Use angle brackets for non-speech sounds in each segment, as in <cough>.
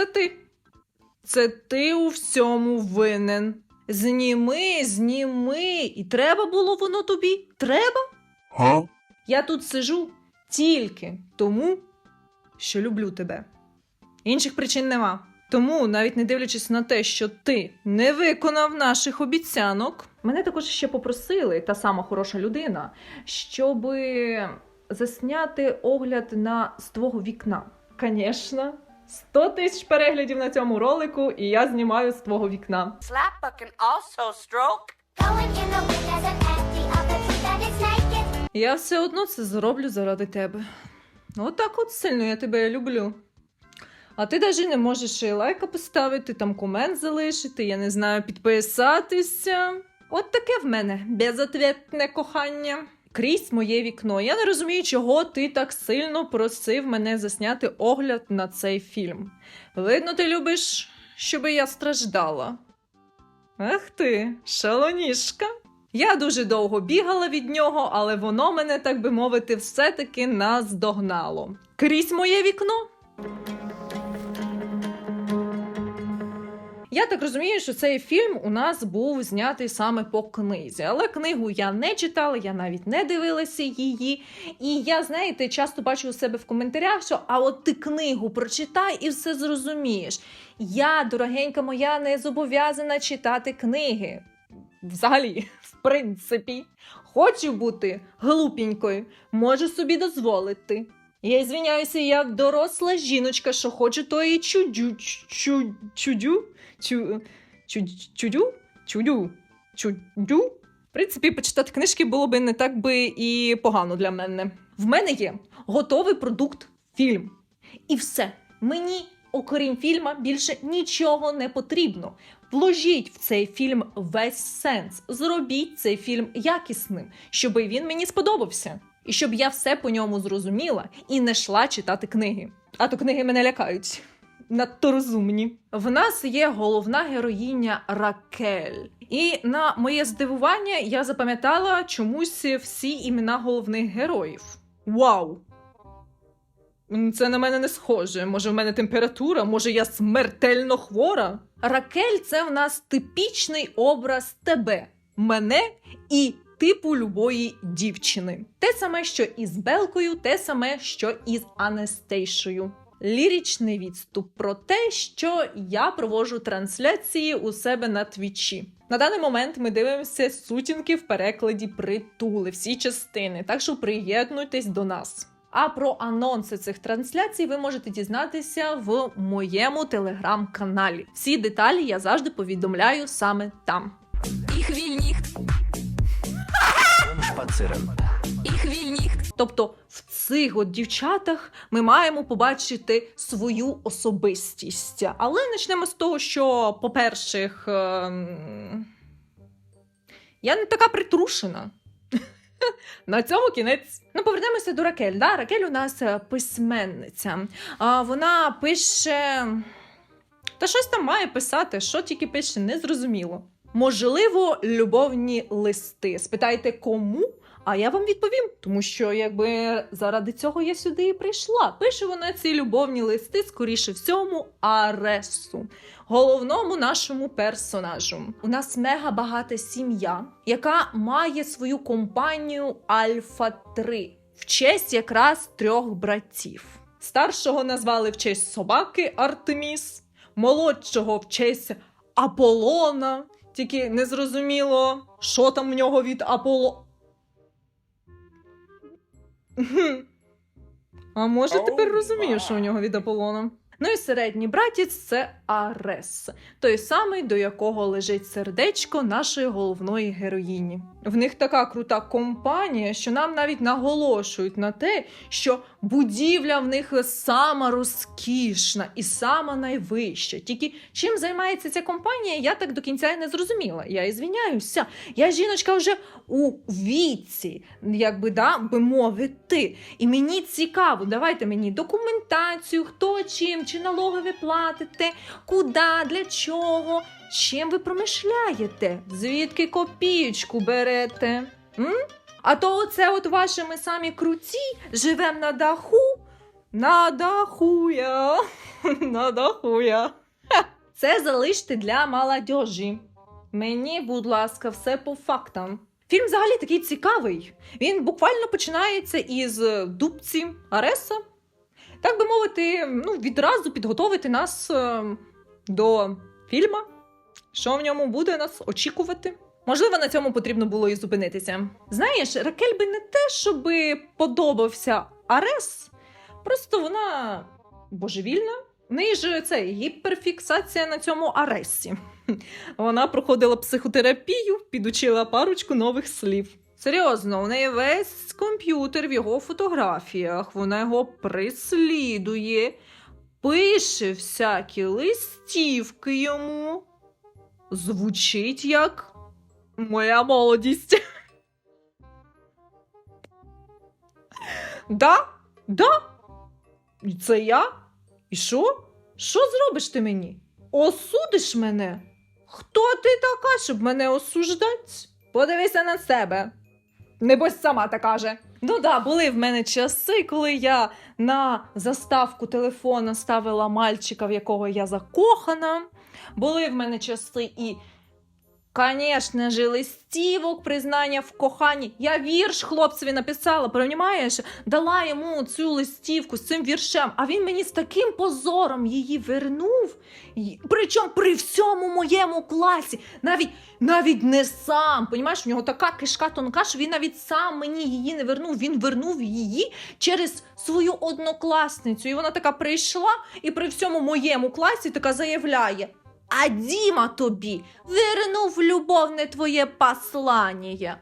це ти. Це ти у всьому винен. Зніми, зніми. І треба було воно тобі? Треба? Huh? Я тут сижу тільки тому, що люблю тебе. Інших причин нема. Тому, навіть не дивлячись на те, що ти не виконав наших обіцянок, мене також ще попросили, та сама хороша людина, щоб засняти огляд на з твого вікна. Звісно, 100 тисяч переглядів на цьому ролику, і я знімаю з твого вікна. Я все одно це зроблю заради тебе. Отак от сильно я тебе люблю. А ти навіть не можеш і лайка поставити, там комент залишити, я не знаю, підписатися. От таке в мене безответне кохання. Крізь моє вікно. Я не розумію, чого ти так сильно просив мене засняти огляд на цей фільм. Видно, ти любиш, щоби я страждала. Ах ти, шалоніжка. Я дуже довго бігала від нього, але воно мене, так би мовити, все-таки наздогнало. Крізь моє вікно. Я так розумію, що цей фільм у нас був знятий саме по книзі, але книгу я не читала, я навіть не дивилася її. І я, знаєте, часто бачу у себе в коментарях, що а от ти книгу прочитай і все зрозумієш. Я, дорогенька моя, не зобов'язана читати книги. Взагалі, в принципі, хочу бути глупенькою, можу собі дозволити. Я звіняюся, я доросла жіночка, що хочу тої чудю, чу, чудю, чу, чу, чудю, чудю, чудю. В принципі, почитати книжки було би не так би і погано для мене. В мене є готовий продукт фільм. І все. Мені, окрім фільма, більше нічого не потрібно. Вложіть в цей фільм весь сенс. Зробіть цей фільм якісним, щоб він мені сподобався. І щоб я все по ньому зрозуміла і не йшла читати книги. А то книги мене лякають. Надто розумні. В нас є головна героїня Ракель. І на моє здивування я запам'ятала чомусь всі імена головних героїв. Вау! Це на мене не схоже. Може, в мене температура, може, я смертельно хвора. Ракель це в нас типічний образ тебе, мене і типу любої дівчини. Те саме, що із Белкою, те саме, що із Анестейшою. Лірічний відступ про те, що я проводжу трансляції у себе на твічі. На даний момент ми дивимося сутінки в перекладі притули, всі частини, так що приєднуйтесь до нас. А про анонси цих трансляцій ви можете дізнатися в моєму телеграм-каналі. Всі деталі я завжди повідомляю саме там. Ich will ich will nicht. Тобто в цих от дівчатах ми маємо побачити свою особистість. Але почнемо з того, що, по-перше, ем, я не така притрушена. <laughs> На цьому кінець. Ну, повернемося до Ракель. Да? Ракель у нас е, письменниця. А, вона пише. Та щось там має писати, що тільки пише, незрозуміло. Можливо, любовні листи. Спитайте кому? А я вам відповім, тому що якби заради цього я сюди і прийшла. Пише вона ці любовні листи, скоріше всьому, Аресу, головному нашому персонажу. У нас мега багата сім'я, яка має свою компанію Альфа 3 в честь якраз трьох братів. Старшого назвали в честь собаки Артеміс, молодшого в честь Аполлона. Тільки незрозуміло, що там в нього від Аполло. <laughs> А може тепер розумію, що у нього від Аполлона. Ну і середній братець це Арес, той самий, до якого лежить сердечко нашої головної героїні. В них така крута компанія, що нам навіть наголошують на те, що будівля в них сама розкішна і сама найвища. Тільки чим займається ця компанія, я так до кінця і не зрозуміла. Я і звіняюся. Я жіночка вже у віці, якби да, би мовити. І мені цікаво, давайте мені документацію, хто чим, чи налоги ви платите, куди, для чого, чим ви промишляєте, звідки копієчку берете. М? А то оце от ваші ми самі круті, живем на даху. Надахуя. <laughs> Надахуя. Ха. <laughs> Це залиште для молодежі. Мені, будь ласка, все по фактам. Фільм взагалі такий цікавий. Він буквально починається із дубці Ареса. Так би мовити, ну, відразу підготовити нас е, до фільма. Що в ньому буде нас очікувати? Можливо, на цьому потрібно було і зупинитися. Знаєш, Ракель би не те, щоб подобався Арес, просто вона божевільна. В неї ж це гіперфіксація на цьому Аресі. <laughs> Вона проходила психотерапію, підучила парочку нових слів. Серйозно, у неї весь комп'ютер в його фотографіях, вона його прислідує, пише всякі листівки йому. Звучить як моя молодість. Да, да. Це я? І що? Що зробиш ти мені? Осудиш мене? Хто ти така, щоб мене осуждати? Подивися на себе. Небось сама така же. Ну да, були в мене часи, коли я на заставку телефона ставила мальчика, в якого я закохана. Були в мене часи і, звісно ж, листівок, признання в коханні. Я вірш хлопцеві написала, розумієш? Дала йому цю листівку з цим віршем, а він мені з таким позором її вернув. Причому при всьому моєму класі, навіть навіть не сам. Понімаєш, в нього така кишка тонка, що він навіть сам мені її не вернув. Він вернув її через свою однокласницю. І вона така прийшла і при всьому моєму класі така заявляє: А Діма тобі вернув любовне твоє послання.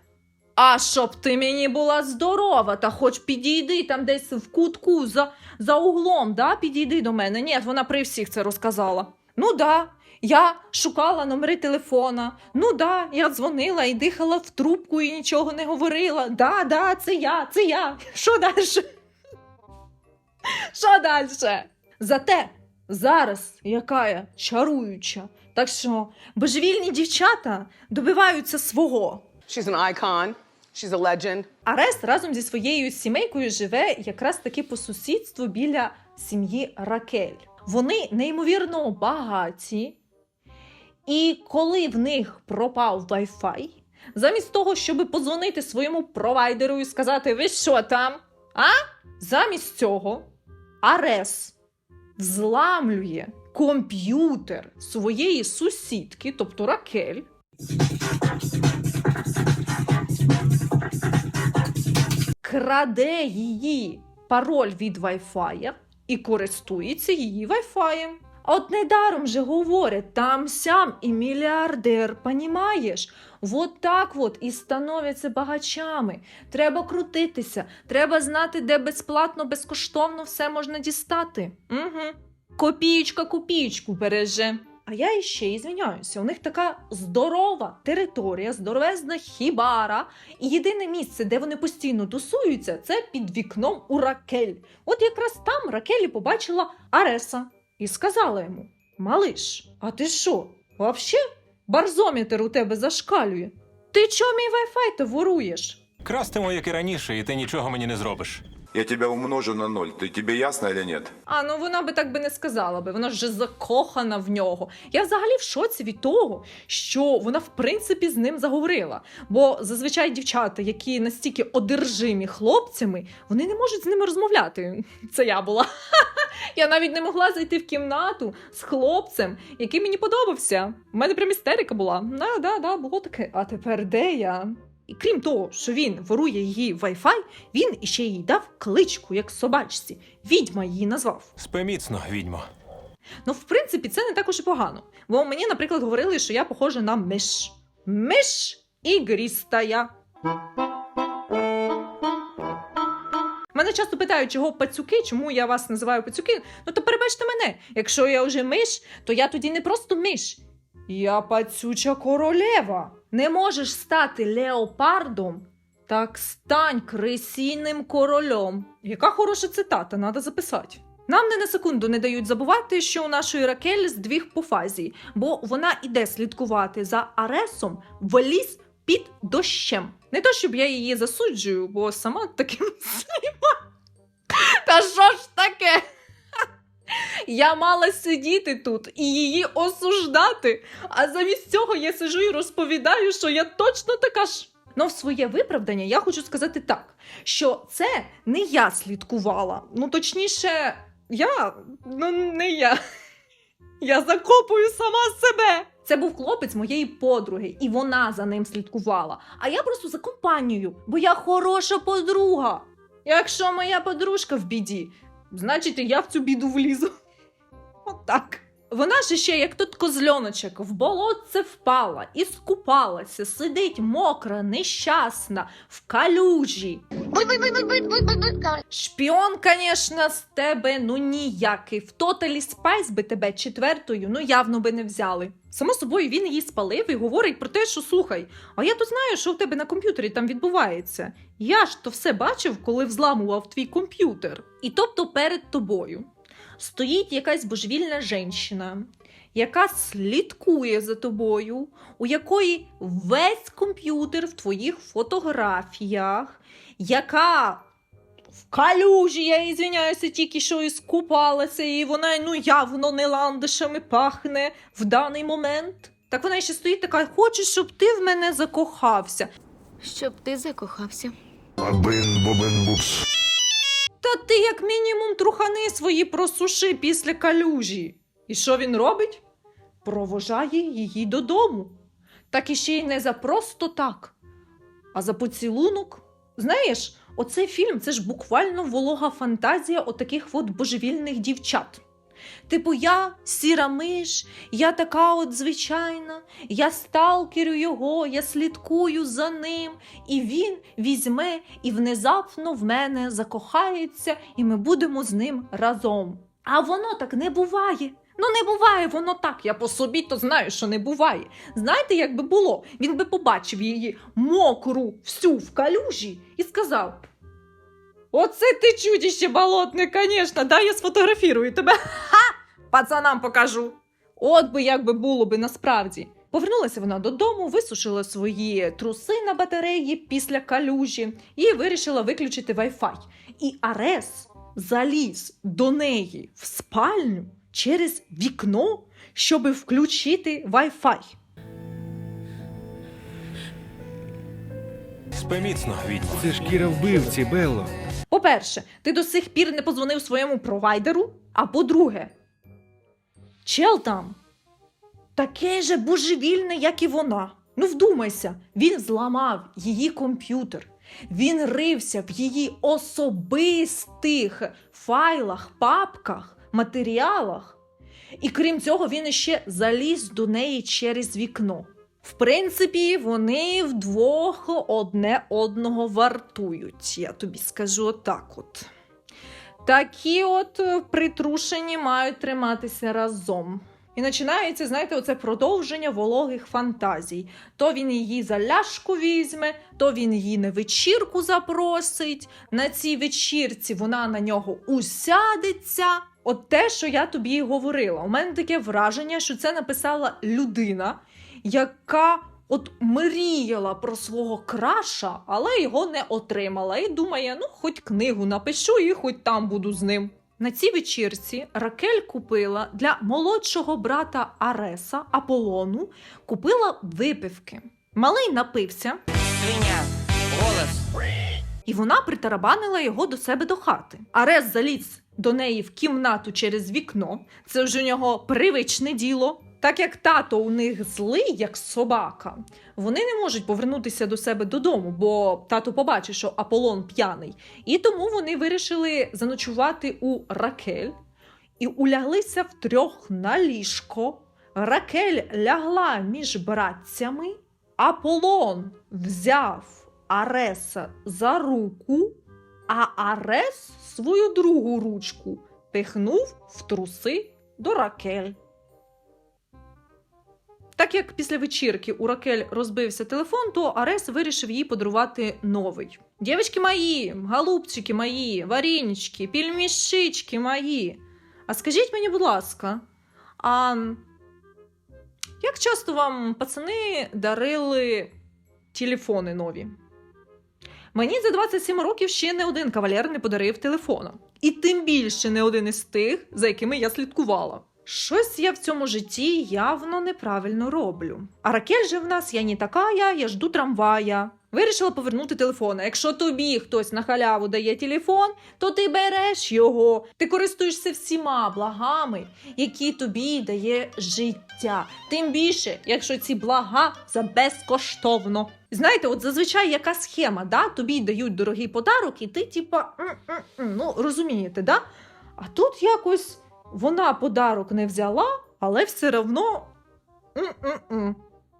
А щоб ти мені була здорова, та хоч підійди там десь в кутку за, за углом, да, підійди до мене. Ні, вона при всіх це розказала. Ну да, я шукала номери телефона. Ну да, я дзвонила і дихала в трубку і нічого не говорила. Да, да, це я, це я. Що далі? Що далі? Зате зараз яка я чаруюча. Так що божевільні дівчата добиваються свого. She's an icon. She's a legend. Арест разом зі своєю сімейкою живе якраз таки по сусідству біля сім'ї Ракель. Вони неймовірно багаті, і коли в них пропав Wi-Fi, замість того, щоб подзвонити своєму провайдеру і сказати: Ви що там? А? Замість цього Арес взламлює комп'ютер своєї сусідки, тобто Ракель. краде її пароль від Wi-Fi і користується її Wi-Fi. От недаром же говорять, там сям і мільярдер, понімаєш? Вот так от і становляться багачами. Треба крутитися, треба знати, де безплатно, безкоштовно все можна дістати. Угу. Копієчка копієчку береже. А я іще і звиняюся, у них така здорова територія, здоровезна хібара, і єдине місце, де вони постійно тусуються, це під вікном у Ракель. От якраз там Ракель і побачила Ареса і сказала йому: Малиш, а ти що? Вообще барзометр у тебе зашкалює? Ти чого мій вайфай то воруєш? Крастимо, як і раніше, і ти нічого мені не зробиш. Я тебя умножу на ноль. Ты тебе ясно или нет? А ну вона би так би не сказала би, вона ж закохана в нього. Я взагалі в шоці від того, що вона в принципі з ним заговорила. Бо зазвичай дівчата, які настільки одержимі хлопцями, вони не можуть з ними розмовляти. <laughs> Це я була. <laughs> Я навіть не могла зайти в кімнату з хлопцем, який мені подобався. У мене прям істерика була. Да, да, да, було таке. А тепер де я? І крім того, що він ворує її Wi-Fi, він іще їй дав кличку, як собачці. Відьма її назвав. Спи міцно, відьмо. Ну, в принципі, це не так уж і погано. Бо мені, наприклад, говорили, що я похожа на миш. Миш ігрістая. Мене часто питають, чого пацюки, чому я вас називаю пацюки. Ну то перебачте мене. Якщо я вже миш, то я тоді не просто миш. Я пацюча королева. Не можеш стати леопардом, так стань крисійним королем. Яка хороша цитата, треба записати. Нам не на секунду не дають забувати, що у нашої Ракель здвіг по фазі, бо вона іде слідкувати за Аресом в ліс під дощем. Не то, щоб я її засуджую, бо сама таким <laughs> Та що ж таке? Я мала сидіти тут і її осуждати. А замість цього я сижу і розповідаю, що я точно така ж. Ну, в своє виправдання я хочу сказати так, що це не я слідкувала. Ну, точніше, я, ну не я. Я закопую сама себе. Це був хлопець моєї подруги, і вона за ним слідкувала. А я просто за компанією, бо я хороша подруга. Якщо моя подружка в біді, значить я в цю біду влізу. Отак. Вона ж ще, як тут козльоночок, в болотце впала і скупалася, сидить мокра, нещасна, в калюжі. Шпіон, конечно, з тебе ну ніякий. В Тоталі Спайс би тебе четвертою, ну явно би не взяли. Само собою, він її спалив і говорить про те, що слухай, а я то знаю, що в тебе на комп'ютері там відбувається. Я ж то все бачив, коли взламував твій комп'ютер. І тобто перед тобою стоїть якась божевільна жінка, яка слідкує за тобою, у якої весь комп'ютер в твоїх фотографіях, яка в калюжі, я ізвиняюся, тільки що і скупалася, і вона ну явно не ландишами пахне в даний момент. Так вона ще стоїть така, хоче, щоб ти в мене закохався. Щоб ти закохався. Бабин бобин бупс. Та ти, як мінімум, трухани свої просуши після калюжі. І що він робить? Провожає її додому. Так і ще й не за просто так, а за поцілунок. Знаєш, оцей фільм це ж буквально волога фантазія отаких от божевільних дівчат. Типу, я сіра миш, я така от звичайна, я сталкерю його, я слідкую за ним, і він візьме і внезапно в мене закохається, і ми будемо з ним разом. А воно так не буває. Ну, не буває воно так. Я по собі то знаю, що не буває. Знаєте, як би було? Він би побачив її мокру всю в калюжі і сказав: Оце ти чудіще болотне, звісно, дай я сфотографірую тебе. <laughs> Пацанам покажу. От би як би було би насправді. Повернулася вона додому, висушила свої труси на батареї після калюжі і вирішила виключити Wi-Fi. І Арес заліз до неї в спальню через вікно, щоб включити Wi-Fi. Спи міцно, відьмо. Це шкіра вбивці, Белло. По-перше, ти до сих пір не позвонив своєму провайдеру. А по-друге, чел там таке же божевільне, як і вона. Ну, вдумайся, він зламав її комп'ютер. Він рився в її особистих файлах, папках, матеріалах. І крім цього, він іще заліз до неї через вікно. В принципі, вони вдвох одне одного вартують, я тобі скажу отак от. Такі от е, притрушені мають триматися разом. І починається, знаєте, оце продовження вологих фантазій. То він її за ляшку візьме, то він її на вечірку запросить. На цій вечірці вона на нього усядеться. От те, що я тобі і говорила. У мене таке враження, що це написала людина, яка от мріяла про свого краша, але його не отримала. І думає, ну, хоч книгу напишу і хоч там буду з ним. На цій вечірці Ракель купила для молодшого брата Ареса Аполлону купила випивки. Малий напився, Свиня. Голос. і вона притарабанила його до себе до хати. Арес заліз до неї в кімнату через вікно. Це вже у нього привичне діло. Так як тато у них злий, як собака, вони не можуть повернутися до себе додому, бо тато побачить, що Аполлон п'яний. І тому вони вирішили заночувати у Ракель і уляглися втрьох на ліжко. Ракель лягла між братцями. Аполлон взяв Ареса за руку, а Арес свою другу ручку пихнув в труси до Ракель. Так як після вечірки у Ракель розбився телефон, то Арес вирішив їй подарувати новий. Дівчатки мої, голубчики мої, варенички, пельмішички мої. А скажіть мені, будь ласка, а як часто вам пацани дарили телефони нові? Мені за 27 років ще не один кавалер не подарив телефона. І тим більше не один із тих, за якими я слідкувала. Щось я в цьому житті явно неправильно роблю. А Ракель же в нас я не така, я жду трамвая. Вирішила повернути телефон. Якщо тобі хтось на халяву дає телефон, то ти береш його. Ти користуєшся всіма благами, які тобі дає життя. Тим більше, якщо ці блага за безкоштовно. Знаєте, от зазвичай яка схема, да? тобі дають дорогий подарок, і ти, типа, ну розумієте, да? А тут якось вона подарок не взяла, але все одно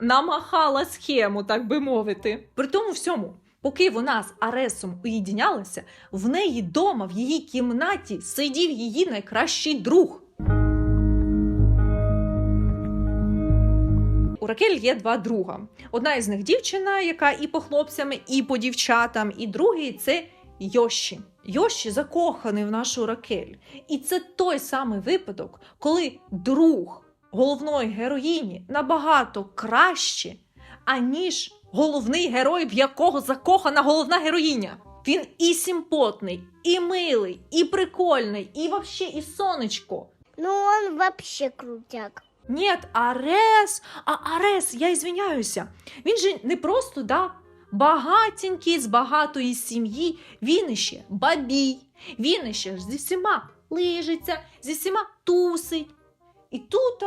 намахала схему, так би мовити. При тому всьому, поки вона з Аресом уєдінялася, в неї дома, в її кімнаті, сидів її найкращий друг. У Ракель є два друга. Одна із них дівчина, яка і по хлопцям, і по дівчатам, і другий це Йоші. Йоші закоханий в нашу Ракель. І це той самий випадок, коли друг головної героїні набагато краще, аніж головний герой, в якого закохана головна героїня. Він і симпотний, і милий, і прикольний, і вообще і сонечко. Ну, он вообще крутяк. Нет, Арес, а Арес, я извиняюся. Він же не просто да, багатенький з багатої сім'ї, він іще бабій, він іще зі всіма лижиться, зі всіма тусить. І тут,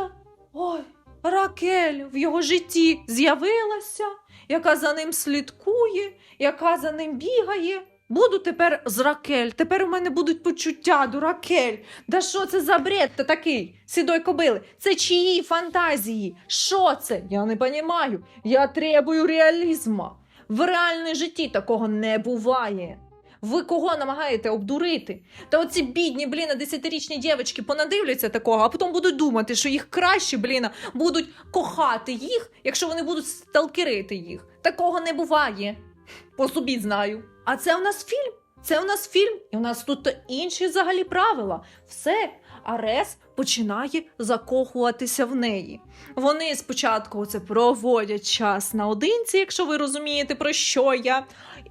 ой, Ракель в його житті з'явилася, яка за ним слідкує, яка за ним бігає. Буду тепер з Ракель. Тепер у мене будуть почуття до Ракель. Да що це за бред та такий? Сідой кобили. Це чиї фантазії? Що це? Я не понімаю. Я требую реалізму. В реальному житті такого не буває. Ви кого намагаєте обдурити? Та оці бідні, бліна, десятирічні дівчатки понадивляться такого, а потім будуть думати, що їх краще, бліна, будуть кохати їх, якщо вони будуть сталкерити їх. Такого не буває. По собі знаю. А це у нас фільм. Це у нас фільм, і у нас тут інші взагалі правила. Все, Арес починає закохуватися в неї. Вони спочатку оце проводять час наодинці, якщо ви розумієте, про що я.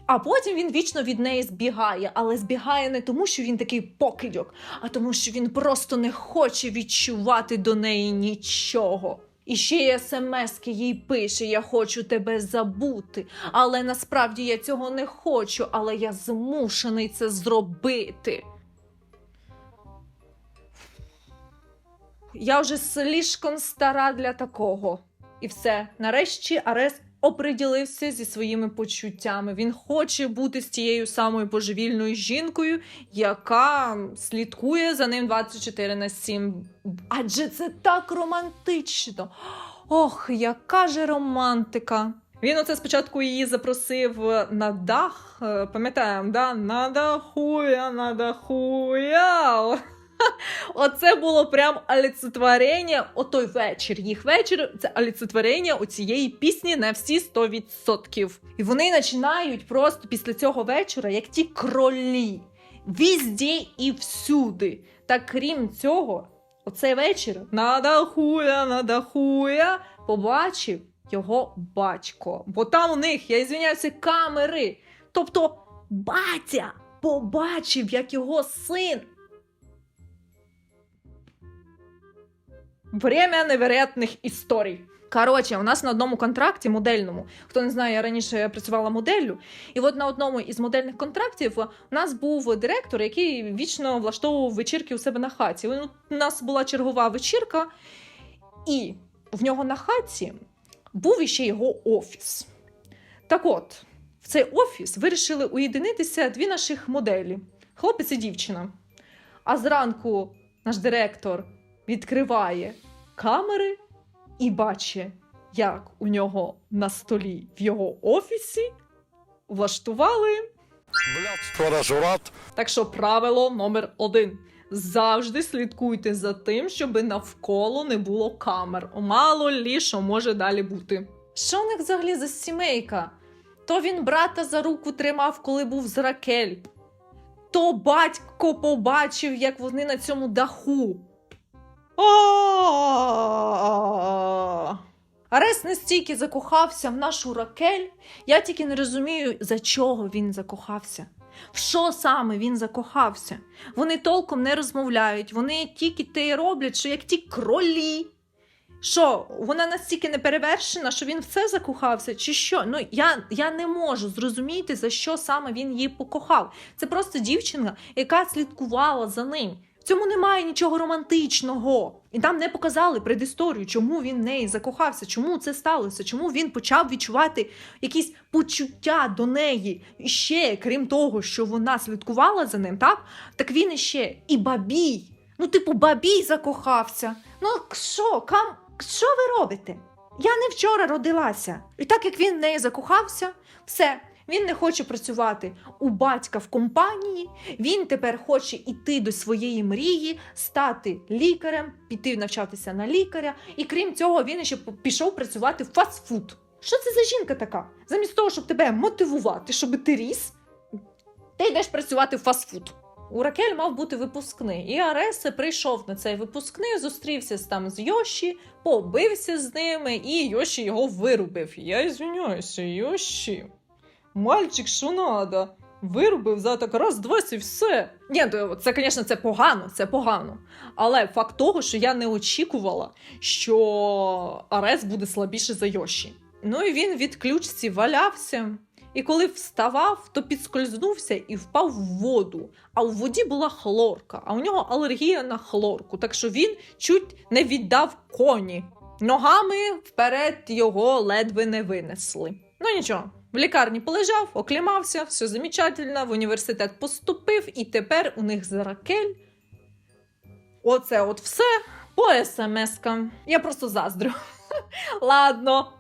А потім він вічно від неї збігає, але збігає не тому, що він такий покидьок, а тому, що він просто не хоче відчувати до неї нічого. І ще й смски їй пише: Я хочу тебе забути. Але насправді я цього не хочу, але я змушений це зробити. Я вже слишком стара для такого. І все. Нарешті Арес оприділився зі своїми почуттями. Він хоче бути з тією самою божевільною жінкою, яка слідкує за ним 24 на 7. Адже це так романтично. Ох, яка же романтика! Він оце спочатку її запросив на дах. е, Пам'ятаємо, да? На даху я, на даху я. Оце було прям олицетворення, отой вечір. Їх вечір це олицетворення оцієї пісні на всі 100%. І вони починають просто після цього вечора, як ті кролі, візді і всюди. Та крім цього, оцей вечір на дахуя, на дахуя побачив його батько. Бо там у них, я ізвиняюся, камери. Тобто батя побачив, як його син Время невероятних історій. Коротше, у нас на одному контракті модельному, хто не знає, я раніше працювала моделлю, і от на одному із модельних контрактів у нас був директор, який вічно влаштовував вечірки у себе на хаті. У нас була чергова вечірка, і в нього на хаті був іще його офіс. Так от, в цей офіс вирішили уєдинитися дві наших моделі: хлопець і дівчина. А зранку наш директор відкриває камери і бачить, як у нього на столі в його офісі влаштували. Так що правило номер один. Завжди слідкуйте за тим, щоб навколо не було камер. Мало лі, що може далі бути. Що у них взагалі за сімейка? То він брата за руку тримав, коли був з Ракель. То батько побачив, як вони на цьому даху. Арес настільки закохався в нашу Ракель, я тільки не розумію, за чого він закохався. В що саме він закохався? Вони толком не розмовляють, вони тільки те й роблять, що як ті кролі. Що, вона настільки неперевершена, що він в це закохався, чи що? Ну я, я не можу зрозуміти, за що саме він її покохав. Це просто дівчина, яка слідкувала за ним. В цьому немає нічого романтичного. І там не показали предісторію, чому він в неї закохався, чому це сталося, чому він почав відчувати якісь почуття до неї. І ще, крім того, що вона слідкувала за ним, так? Так він іще і бабій. Ну, типу, бабій закохався. Ну, що, кам, що ви робите? Я не вчора родилася. І так як він в неї закохався, все. Він не хоче працювати у батька в компанії. Він тепер хоче йти до своєї мрії, стати лікарем, піти навчатися на лікаря. І крім цього, він ще пішов працювати в фастфуд. Що це за жінка така? Замість того, щоб тебе мотивувати, щоб ти ріс, ти йдеш працювати в фастфуд. У Ракель мав бути випускний, і Аресе прийшов на цей випускний, зустрівся там з Йоші, побився з ними, і Йоші його вирубив. Я звиняюся, Йоші. Мальчик, що надо? Вирубив за так раз, два і все. Ні, це, звісно, це погано, це погано. Але факт того, що я не очікувала, що Арес буде слабіше за Йоші. Ну і він від ключці валявся. І коли вставав, то підскользнувся і впав в воду. А у воді була хлорка, а у нього алергія на хлорку, так що він чуть не віддав коні. Ногами вперед його ледве не винесли. Ну нічого, в лікарні полежав, оклімався, все замечательно, в університет поступив, і тепер у них за Ракель. Оце от все по смс-кам. Я просто заздрю. <laughs> Ладно.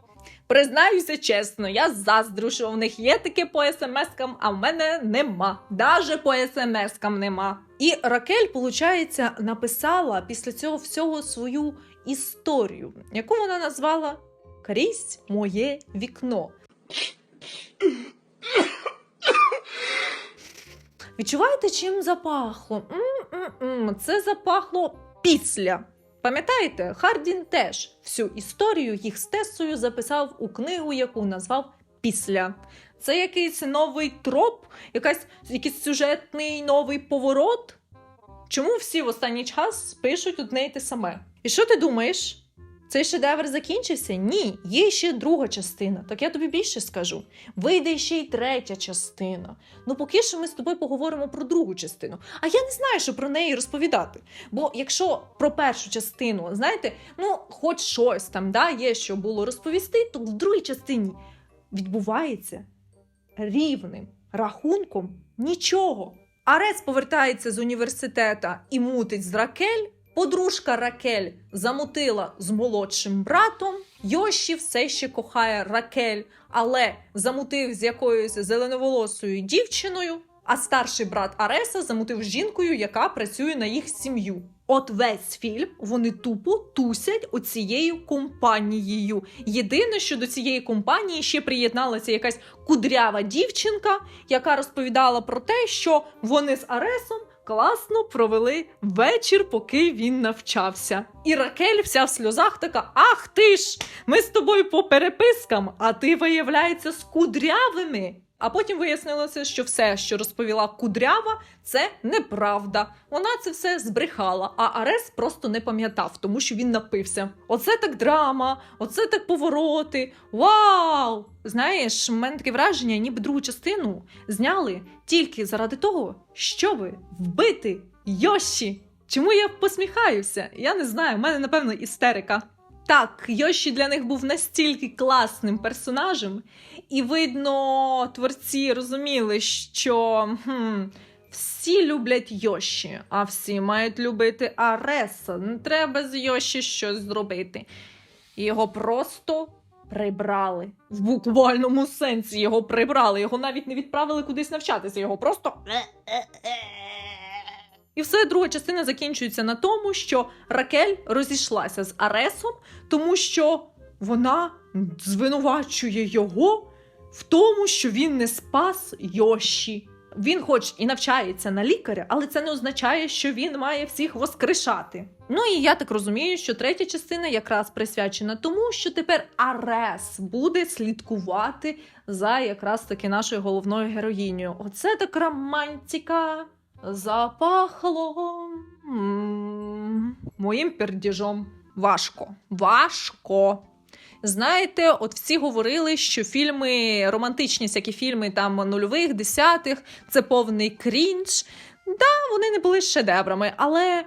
Признаюся чесно, я заздрю, що в них є таке по смс-кам, а в мене нема. Даже по смс-кам нема. І Ракель, виходить, написала після цього всього свою історію, яку вона назвала Крізь моє вікно. Відчуваєте, чим запахло? М-м-м, Це запахло після. Пам'ятаєте, Хардін теж всю історію їх з Тесою записав у книгу, яку назвав Після. Це якийсь новий троп, якась, якийсь сюжетний новий поворот. Чому всі в останній час пишуть одне й те саме? І що ти думаєш? Цей шедевр закінчився? Ні, є ще друга частина. Так я тобі більше скажу. Вийде ще й третя частина. Ну, поки що ми з тобою поговоримо про другу частину. А я не знаю, що про неї розповідати. Бо якщо про першу частину, знаєте, ну, хоч щось там да, є, що було розповісти, то в другій частині відбувається рівним рахунком нічого. Арес повертається з університета і мутить з Ракель. Подружка Ракель замутила з молодшим братом. Йоші все ще кохає Ракель, але замутив з якоюсь зеленоволосою дівчиною. А старший брат Ареса замутив з жінкою, яка працює на їх сім'ю. От весь фільм вони тупо тусять оцією компанією. Єдине, що до цієї компанії ще приєдналася якась кудрява дівчинка, яка розповідала про те, що вони з Аресом класно провели вечір, поки він навчався. І Ракель вся в сльозах така: Ах ти ж! Ми з тобою по перепискам, а ти, виявляється, з кудрявими. А потім вияснилося, що все, що розповіла кудрява, це неправда. Вона це все збрехала, а Арес просто не пам'ятав, тому що він напився. Оце так драма, оце так повороти. Вау! Знаєш, в мене таке враження, ніби другу частину зняли тільки заради того, щоби вбити Йоші. Чому я посміхаюся? Я не знаю, в мене, напевно, істерика. Так, Йоші для них був настільки класним персонажем, і видно, творці розуміли, що хм, всі люблять Йоші, а всі мають любити Ареса. Не треба з Йоші щось зробити. Його просто прибрали. В буквальному сенсі його прибрали. Його навіть не відправили кудись навчатися. Його просто. І все друга частина закінчується на тому, що Ракель розійшлася з Аресом, тому що вона звинувачує його в тому, що він не спас Йоші. Він, хоч і навчається на лікаря, але це не означає, що він має всіх воскрешати. Ну і я так розумію, що третя частина якраз присвячена тому, що тепер Арес буде слідкувати за якраз таки нашою головною героїнею. Оце так романтика запахло моїм пердіжом. Важко. Важко. Знаєте, от всі говорили, що фільми, романтичні всякі фільми там нульових, десятих, це повний крінж. Да, вони не були шедеврами, але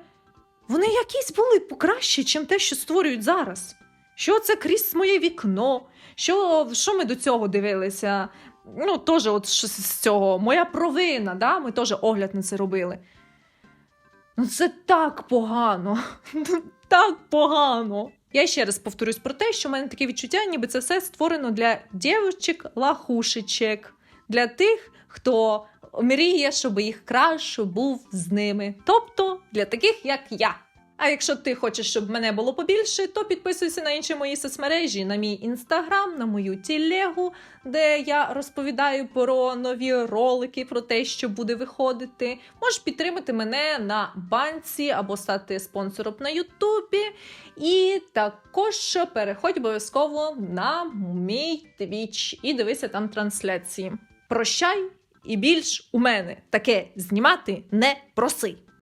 вони якісь були покраще, ніж те, що створюють зараз. Що це крізь моє вікно? Що, що ми до цього дивилися? Ну, теж, от щось з цього, моя провина, да? ми теж огляд на це робили. Ну, це так погано. <laughs> так погано. Я ще раз повторюсь про те, що в мене таке відчуття, ніби це все створено для дівчик-лахушечек, для тих, хто мріє, щоб їх краш був з ними. Тобто для таких, як я. А якщо ти хочеш, щоб мене було побільше, то підписуйся на інші мої соцмережі, на мій інстаграм, на мою тілегу, де я розповідаю про нові ролики, про те, що буде виходити. Можеш підтримати мене на банці або стати спонсором на Ютубі. І також переходь обов'язково на мій твіч і дивися там трансляції. Прощай, і більш у мене таке знімати не проси.